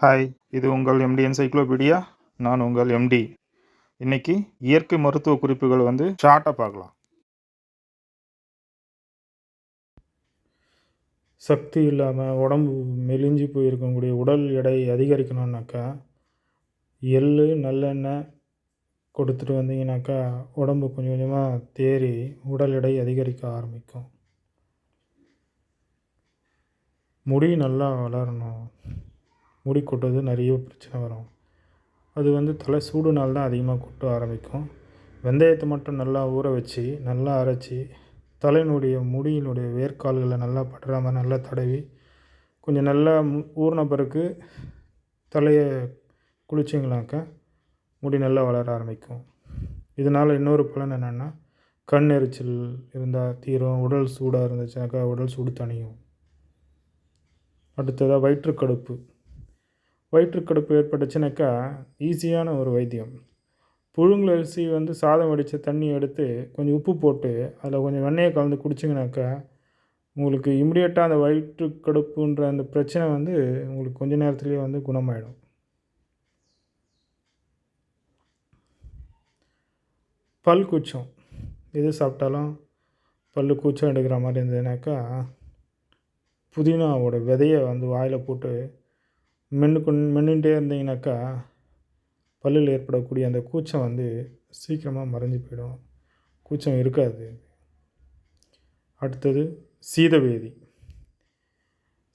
Hi இது உங்கள் empty encyclopedia நான் உங்கள் எம்டி இன்னைக்கு இயற்கை மருத்துவ குறிப்புகள் வந்து ஷார்ட்டாக பார்க்கலாம். சக்தி இல்லாமல் உடம்பு மெலிஞ்சு போயிருக்கக்கூடிய உடல் எடை அதிகரிக்கணும்னாக்கா எள்ளு நல்லெண்ணெய் கொடுத்துட்டு வந்தீங்கன்னாக்கா உடம்பு கொஞ்சம் கொஞ்சமாக தேறி உடல் எடை அதிகரிக்க ஆரம்பிக்கும். முடி நல்லா வளரணும். முடி கொட்டுறது நிறைய பிரச்சனை வரும். அது வந்து தலை சூடுனால் தான் அதிகமாக கொட்ட ஆரம்பிக்கும். வெந்தயத்தை மட்டும் நல்லா ஊற வச்சு நல்லா அரைச்சி தலையினுடைய முடியினுடைய வேர்க்கால்களை நல்லா படுற மாதிரி நல்லா தடவி கொஞ்சம் நல்லா ஊறின பிறகு தலையை குளிச்சிங்கனாக்கா முடி நல்லா வளர ஆரம்பிக்கும். இதனால் இன்னொரு பலன் என்னென்னா கண் எரிச்சல் இருந்தால் தீரும் உடல் சூடாக இருந்துச்சுனாக்கா உடல் சூடு தணியும். அடுத்ததாக வயிற்றுக்கடுப்பு. வயிற்றுக்கடுப்பு ஏற்பட்டுச்சுனாக்கா ஈஸியான ஒரு வைத்தியம். புழுங்கல் அரிசி வந்து சாதம் வடித்த தண்ணி எடுத்து கொஞ்சம் உப்பு போட்டு அதில் கொஞ்சம் வெண்ணெயை கலந்து குடிச்சிங்கனாக்கா உங்களுக்கு இம்மிடியட்டாக அந்த வயிற்றுக்கடுப்புன்ற அந்த பிரச்சனை வந்து உங்களுக்கு கொஞ்ச நேரத்துலேயே வந்து குணமாயிடும். பல் கூச்சம். எது சாப்பிட்டாலும் பல் கூச்சம் எடுக்கிற மாதிரி இருந்ததுனாக்கா புதினாவோட விதையை வந்து வாயில் போட்டு மென்று கொண் இருந்தீங்கனாக்கா பல்லில் ஏற்படக்கூடிய அந்த கூச்சம் வந்து சீக்கிரமாக மறைஞ்சு போயிடும். கூச்சம் இருக்காது. அடுத்தது சீதவேதி.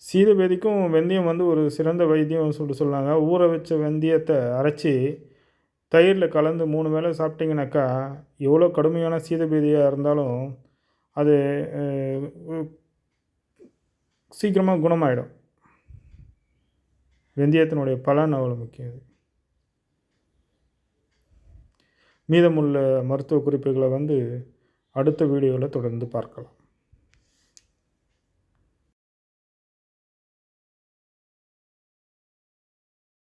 சீதவேதிக்கும் வெந்தயம் வந்து ஒரு சிறந்த வைத்தியம் சொல்லிட்டு சொன்னாங்க. ஊற வச்ச வெந்தயத்தை அரைச்சி தயிரில் கலந்து மூணு வேளை சாப்பிட்டீங்கனாக்கா எவ்வளோ கடுமையான சீதபேதியாக இருந்தாலும் அது சீக்கிரமாக குணமாயிடும். வெந்தயத்தினுடைய பலன் அவ்வளோ முக்கியம். மீதமுள்ள மருத்துவ குறிப்புகளை வந்து அடுத்த வீடியோவில் தொடர்ந்து பார்க்கலாம்.